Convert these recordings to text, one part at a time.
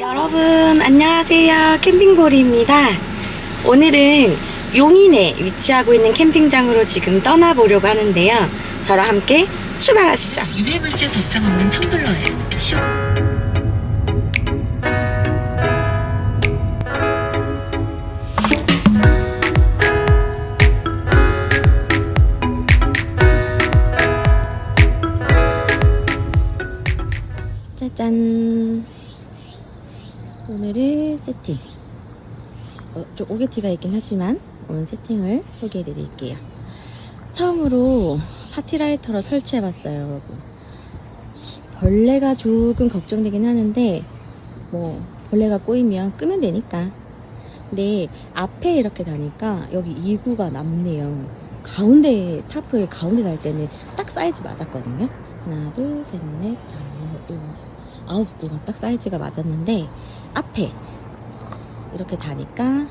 여러분 안녕하세요. 캠핑볼입니다. 오늘은 용인에 위치하고 있는 캠핑장으로 지금 떠나보려고 하는데요. 저랑 함께 출발하시죠. 유해물질 독성 없는 텀블러에 짜잔 오늘의 세팅. 어, 좀 오게티가 있긴 하지만 오늘 세팅을 소개해 드릴게요. 처음으로 파티라이터로 설치해 봤어요 여러분. 벌레가 조금 걱정되긴 하는데 뭐 벌레가 꼬이면 끄면 되니까. 근데 앞에 이렇게 다니까 여기 2구가 남네요. 가운데 타프에 가운데 달 때는 딱 사이즈 맞았거든요. 하나 둘 셋 넷 다섯 일곱 아홉 구가 딱 사이즈가 맞았는데 앞에 이렇게 다니까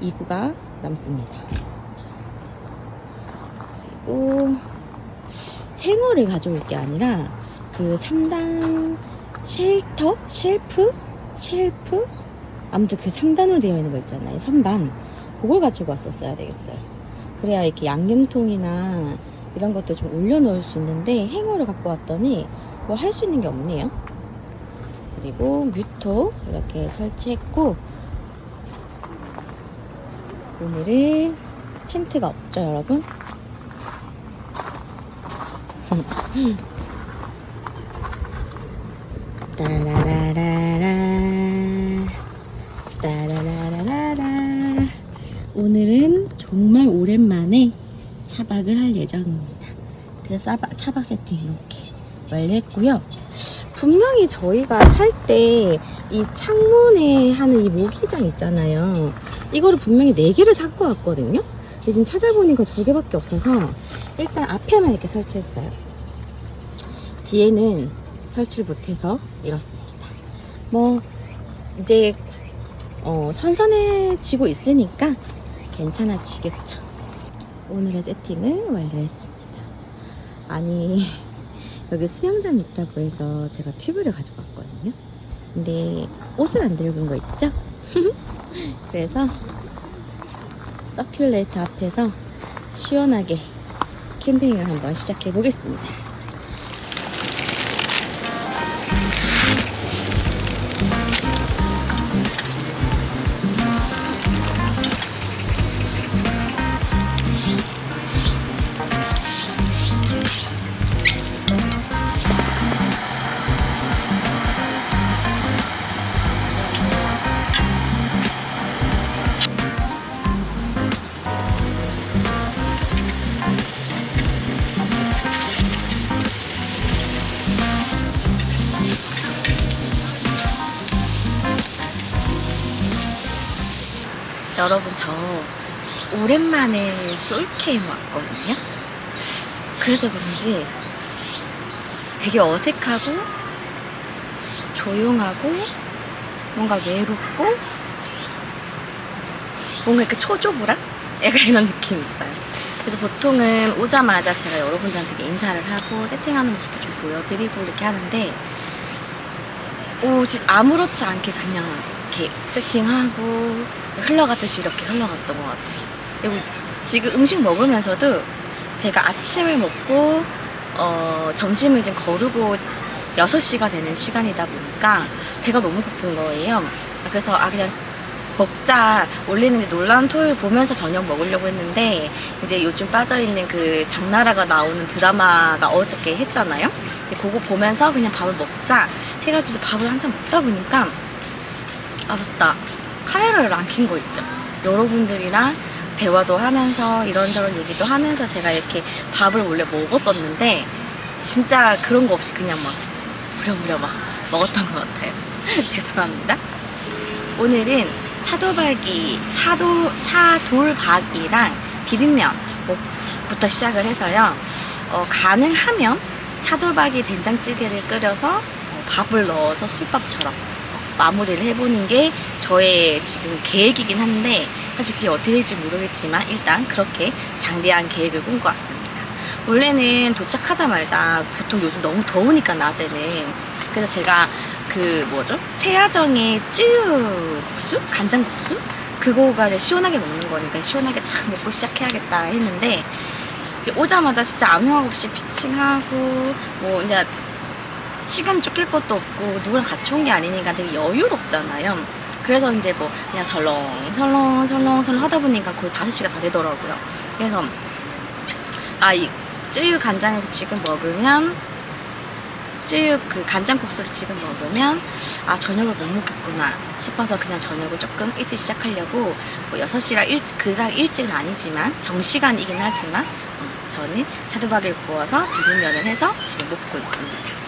2구가 남습니다. 그리고 행어를 가져올 게 아니라 그 3단 쉘터? 쉘프? 쉘프? 아무튼 그 3단으로 되어 있는 거 있잖아요. 선반. 그걸 가지고 왔었어야 되겠어요. 그래야 이렇게 양념통이나 이런 것도 좀 올려놓을 수 있는데 행어를 갖고 왔더니 뭘 할 수 있는 게 없네요. 그리고 뮤토 이렇게 설치했고 오늘은 텐트가 없죠, 여러분? 따라라라라 따라라라라 오늘은 정말 오랜만에 차박을 할 예정입니다. 그래서 차박 세팅 이렇게 완료했고요. 분명히 저희가 할 때 이 창문에 하는 이 모기장 있잖아요. 이거를 분명히 4개를 샀고 왔거든요. 근데 지금 찾아보니까 2개밖에 없어서 일단 앞에만 이렇게 설치했어요. 뒤에는 설치를 못해서 이렇습니다. 뭐 이제 어, 선선해지고 있으니까 괜찮아지겠죠. 오늘의 세팅을 완료했습니다. 아니 여기 수영장 있다고 해서 제가 튜브를 가지고 왔거든요. 근데 옷을 안 들고 온 거 있죠? 그래서 서큘레이터 앞에서 시원하게 캠핑을 한번 시작해 보겠습니다. 여러분 저 오랜만에 솔캠 왔거든요. 그래서 그런지 되게 어색하고 조용하고 뭔가 외롭고 뭔가 이렇게 초조부라? 약간 이런 느낌이 있어요. 그래서 보통은 오자마자 제가 여러분들한테 인사를 하고 세팅하는 모습을 좀 보여드리고 이렇게 하는데 오, 진짜 아무렇지 않게 그냥 이렇게 세팅하고 흘러갔듯이 이렇게 흘러갔던 것 같아요. 그리고 지금 음식 먹으면서도 제가 아침을 먹고 어, 점심을 지금 거르고 6시가 되는 시간이다 보니까 배가 너무 고픈 거예요. 그래서 아 그냥 먹자 올리는데 놀라운 토요일 보면서 저녁 먹으려고 했는데 이제 요즘 빠져있는 그 장나라가 나오는 드라마가 어저께 했잖아요. 근데 그거 보면서 그냥 밥을 먹자 해가지고 밥을 한참 먹다 보니까 아 맞다. 카메라를 안 킨 거 있죠? 여러분들이랑 대화도 하면서 이런저런 얘기도 하면서 제가 이렇게 밥을 원래 먹었었는데 진짜 그런 거 없이 그냥 막 부려부려 막 먹었던 것 같아요. 죄송합니다. 오늘은 차돌박이 차도 차돌박이랑 비빔면부터 시작을 해서요. 어, 가능하면 차돌박이 된장찌개를 끓여서 어, 밥을 넣어서 술밥처럼 마무리를 해보는 게 저의 지금 계획이긴 한데 사실 그게 어떻게 될지 모르겠지만 일단 그렇게 장대한 계획을 꿈꿔 왔습니다. 원래는 도착하자마자. 보통 요즘 너무 더우니까 낮에는. 그래서 제가 그 뭐죠? 최하정의 찌유국수? 간장국수? 그거가 이제 시원하게 먹는 거니까 시원하게 딱 먹고 시작해야겠다 했는데 이제 오자마자 진짜 말 없이 피칭하고 뭐 이제 시간 쫓길 것도 없고 누구랑 같이 온 게 아니니까 되게 여유롭잖아요. 그래서 이제 뭐 그냥 설렁 설렁 설렁 설렁 하다 보니까 거의 5시가 다 되더라고요. 그래서 아이 쯔유 간장 지금 먹으면 쯔유 그 간장 국수를 지금 먹으면 아 저녁을 못 먹겠구나 싶어서 그냥 저녁을 조금 일찍 시작하려고 뭐 6시라 일찍 그닥 일찍은 아니지만 정시간이긴 하지만 어, 저는 차돌박이를 구워서 비빔면을 해서 지금 먹고 있습니다.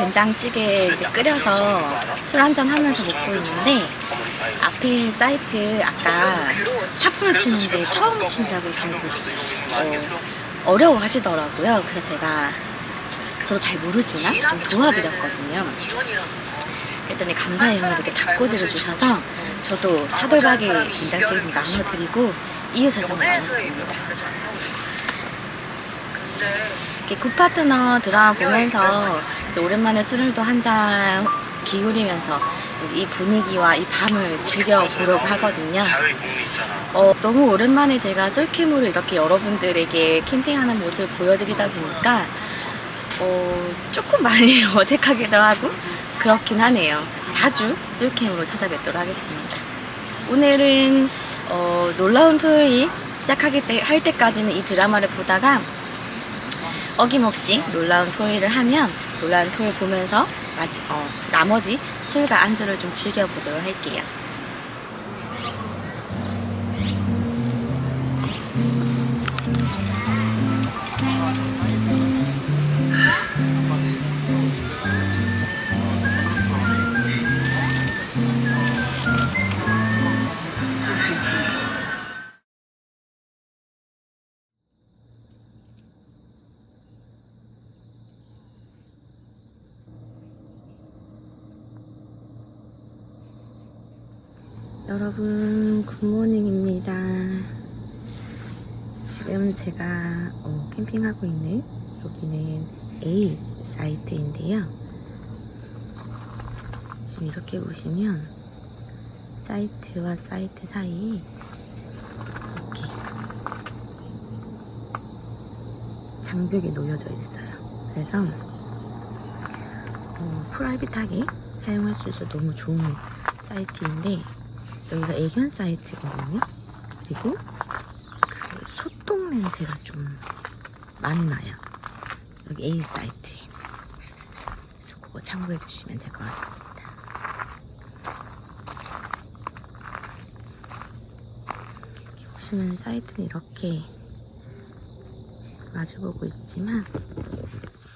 된장찌개 이제 끓여서 술 한잔 하면서 먹고 있는데 앞에 사이트 아까 탑을 치는데 처음 친다고 잘 어, 어려워 하시더라고요. 그래서 제가 저도 잘 모르지만 좀 도와드렸거든요. 그랬더니 감사의 의미로 이렇게 닭꼬지를 주셔서 저도 차돌박이 된장찌개 좀 나눠드리고 이웃에서 나눴습니다. 굿파트너 드라마 보면서 오랜만에 술을도 한잔 기울이면서 이 분위기와 이 밤을 즐겨보려고 하거든요. 어, 너무 오랜만에 제가 솔캠으로 이렇게 여러분들에게 캠핑하는 모습을 보여드리다 보니까 어, 조금 많이 어색하기도 하고 그렇긴 하네요. 자주 솔캠으로 찾아뵙도록 하겠습니다. 오늘은 어, 놀라운 토요일 시작하기 때, 할 때까지는 이 드라마를 보다가 어김없이 놀라운 토요일을 하면 놀라운 토요일 보면서 마지, 어, 나머지 술과 안주를 좀 즐겨보도록 할게요. 지금 제가 어, 캠핑하고 있는 여기는 A 사이트인데요. 지금 이렇게 보시면 사이트와 사이트 사이 이렇게 장벽이 놓여져 있어요. 그래서 어, 프라이빗하게 사용할 수 있어서 너무 좋은 사이트인데 여기가 애견 사이트거든요. 그리고 그 소똥 냄새가 좀 많이 나요. 여기 A 사이트에. 그래서 그거 참고해 주시면 될 것 같습니다. 보시면 사이트는 이렇게 마주보고 있지만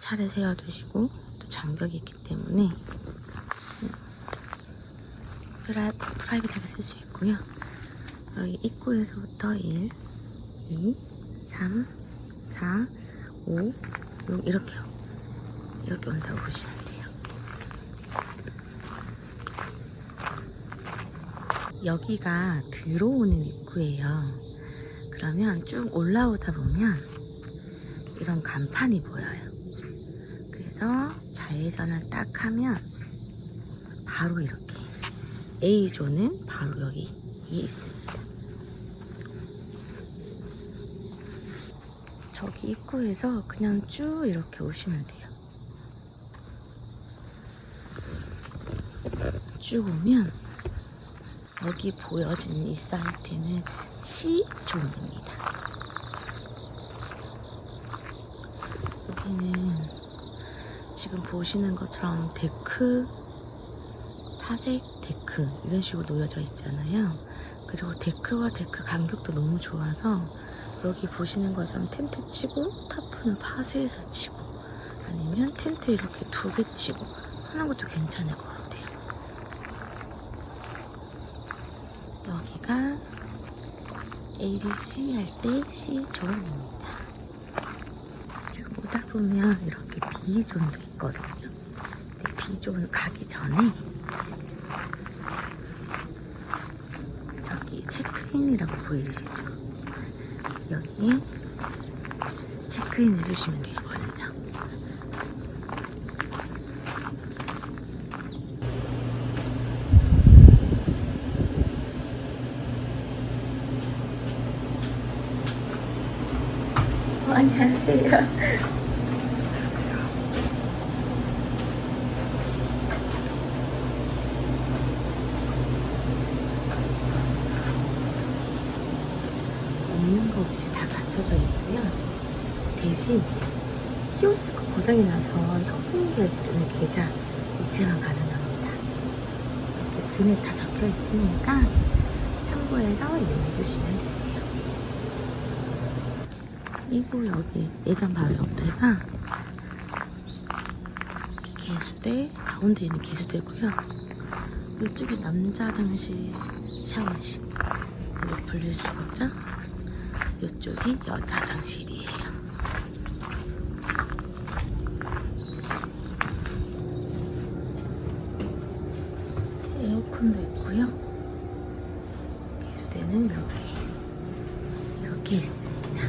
차를 세워두시고 또 장벽이 있기 때문에 프라, 프라이빗하게 쓸 수 있고요. 여기 입구에서부터 1, 2, 3, 4, 5, 6 이렇게요. 이렇게 온다고 보시면 돼요. 여기가 들어오는 입구예요. 그러면 쭉 올라오다 보면 이런 간판이 보여요. 그래서 좌회전을 딱 하면 바로 이렇게 A조는 바로 여기 에 있습니다. 저기 입구에서 그냥 쭉 이렇게 오시면 돼요. 쭉 오면 여기 보여지는 이 사이트는 C존입니다. 여기는 지금 보시는 것처럼 데크, 파색 데크 이런 식으로 놓여져 있잖아요. 그리고 데크와 데크 간격도 너무 좋아서 여기 보시는 것처럼 텐트 치고 타프는 파스에서 치고 아니면 텐트 이렇게 두 개 치고 하는 것도 괜찮을 것 같아요. 여기가 ABC 할 때 C존입니다. 쭉 오다 보면 이렇게 B존도 있거든요. 근데 B존 가기 전에 저기 체크인이라고 보이시죠? 여기에 체크인 해주시면 돼요, 먼저. 어, 안녕하세요. 없는 거 없이 다 갖춰져 있고요. 대신 키오스크 고장이 나서 또는 계좌 이체만 가능합니다. 이렇게 금액 다 적혀 있으니까 참고해서 이용해 주시면 되세요. 그리고 여기 예전 바로 옆에가 개수대 가운데 있는 개수대고요. 이쪽이 남자 화장실 샤워실 이거 분리수 거죠? 이쪽이 여자 화장실이에요. 에어컨도 있고요. 기수대는 이렇게 이렇게 있습니다.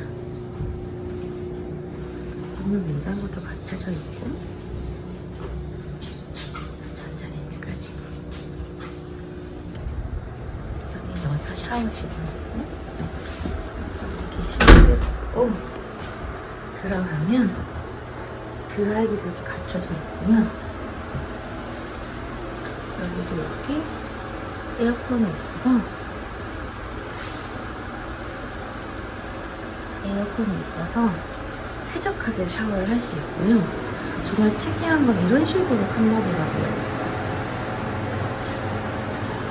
오늘 냉장고도 갖춰져 있고 전자레인지까지. 여기 여자 샤워실이거든요. 이렇게 실을 고 들어가면 드라이기도 이렇게 갖춰져 있고요. 여기도 이렇게 에어컨이 있어서 에어컨이 있어서 쾌적하게 샤워를 할 수 있고요. 정말 특이한 건 이런 식으로 칸막이가 되어 있어요.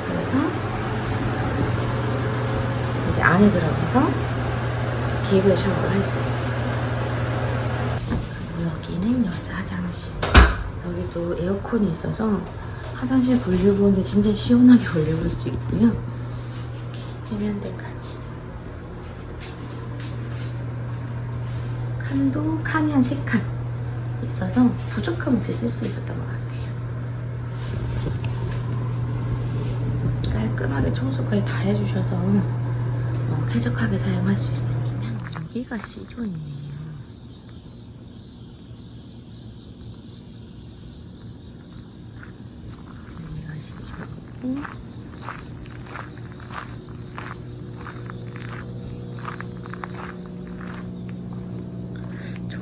그래서 이제 안에 들어가서 개별 샤워를 할 수 있어요. 그리고 여기는 여자 화장실. 여기도 에어컨이 있어서 화장실 볼륨보는데 진짜 시원하게 올려볼 수 있고요. 세면대까지. 칸도 칸이 한 세 칸 있어서 부족함 없이 쓸 수 있었던 것 같아요. 깔끔하게 청소까지 다 해주셔서 어, 쾌적하게 사용할 수 있습니다. 여기가 C존이에요. 여기가 C존이고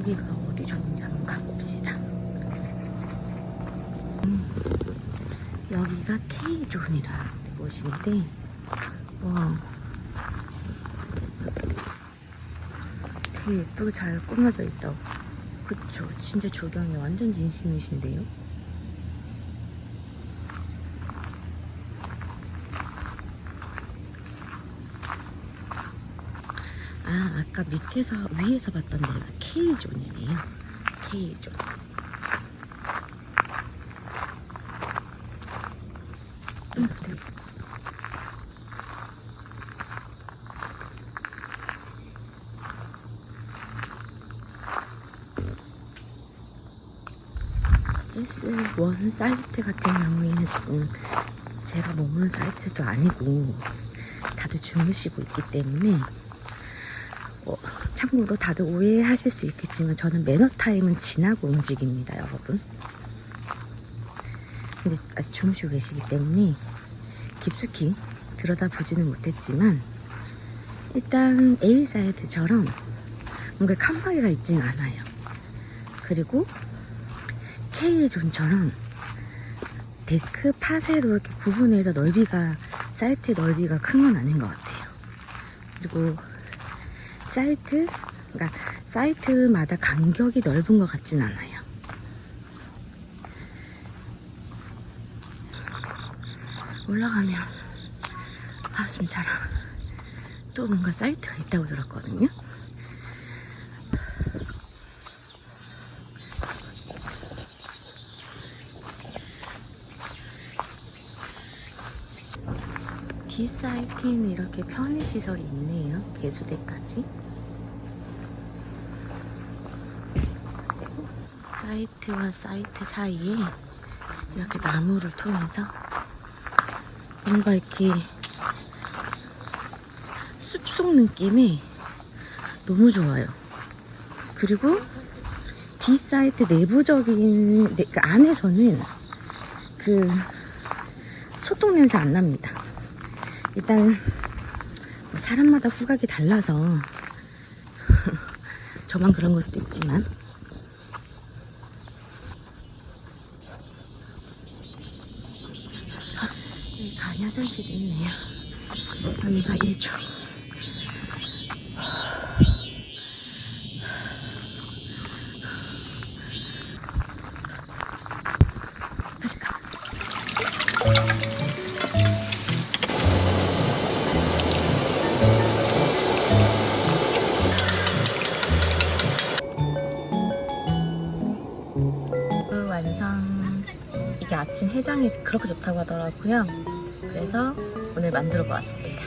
여기가 어디 좋은지 한번 가봅시다. 음, 여기가 K존이라는 곳인데, 와, 되게 예쁘게 잘 꾸며져 있다고. 그쵸. 진짜 조경이 완전 진심이신데요? 아, 아까 밑에서, 위에서 봤던 데가 K존이네요. K존. 음, 네. S1 사이트 같은 경우에는 지금 제가 머무는 사이트도 아니고 다들 주무시고 있기 때문에 어, 참고로 다들 오해하실 수 있겠지만 저는 매너 타임은 지나고 움직입니다 여러분. 근데 아직 주무시고 계시기 때문에 깊숙이 들여다보지는 못했지만 일단 A 사이트처럼 뭔가 칸막이가 있진 않아요. 그리고 K존처럼 데크 파세로 이렇게 구분해서 넓이가 사이트 넓이가 큰 건 아닌 것 같아요. 그리고 사이트 그러니까 사이트마다 간격이 넓은 것 같진 않아요. 올라가면 아좀 자랑 또 뭔가 사이트가 있다고 들었거든요. D 사이트에는 이렇게 편의시설이 있네요. 배수대까지. 사이트와 사이트 사이에 이렇게 나무를 통해서 뭔가 이렇게 숲속 느낌이 너무 좋아요. 그리고 D사이트 내부적인, 내- 그 안에서는 그 소똥 냄새 안 납니다. 일단 뭐 사람마다 후각이 달라서 저만 그런 걸 수도 있지만. 아, 여기 간이 화장실이 있네요. 언니가 일줘 하더라고요. 그래서 오늘 만들어 보았습니다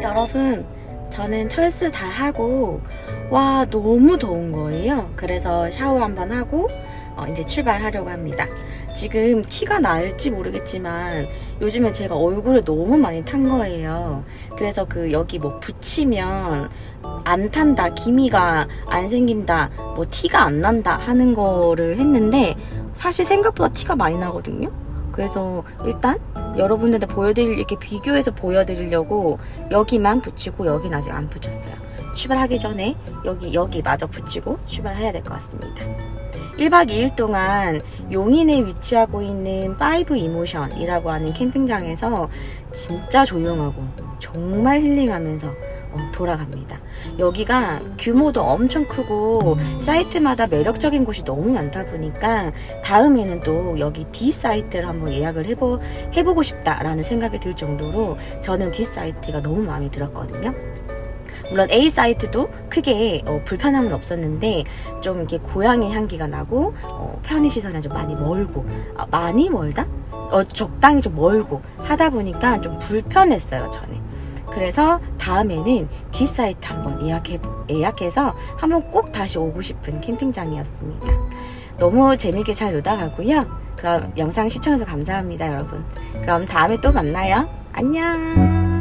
여러분, 저는 철수 다 하고, 와, 너무 더운 거예요. 그래서 샤워 한번 하고, 어, 이제 출발하려고 합니다. 지금 티가 날지 모르겠지만, 요즘에 제가 얼굴을 너무 많이 탄 거예요. 그래서 그 여기 뭐 붙이면 안 탄다, 기미가 안 생긴다, 뭐 티가 안 난다 하는 거를 했는데, 사실 생각보다 티가 많이 나거든요. 그래서 일단 여러분들한테 보여드릴 이렇게 비교해서 보여드리려고 여기만 붙이고 여긴 아직 안 붙였어요. 출발하기 전에 여기 여기 마저 붙이고 출발해야 될 것 같습니다. 1박 2일 동안 용인에 위치하고 있는 파이브 이모션이라고 하는 캠핑장에서 진짜 조용하고 정말 힐링하면서 어, 돌아갑니다. 여기가 규모도 엄청 크고 사이트마다 매력적인 곳이 너무 많다 보니까 다음에는 또 여기 D 사이트를 한번 예약을 해보, 해보고 싶다라는 생각이 들 정도로 저는 D 사이트가 너무 마음에 들었거든요. 물론 A 사이트도 크게 어, 불편함은 없었는데 좀 이렇게 고향의 향기가 나고 어, 편의 시설은 좀 많이 멀고 아, 많이 멀다? 어, 적당히 좀 멀고 하다 보니까 좀 불편했어요 저는. 그래서 다음에는 D 사이트 한번 예약해 예약해서 한번 꼭 다시 오고 싶은 캠핑장이었습니다. 너무 재밌게 잘 놀다 가고요. 그럼 영상 시청해서 감사합니다, 여러분. 그럼 다음에 또 만나요. 안녕.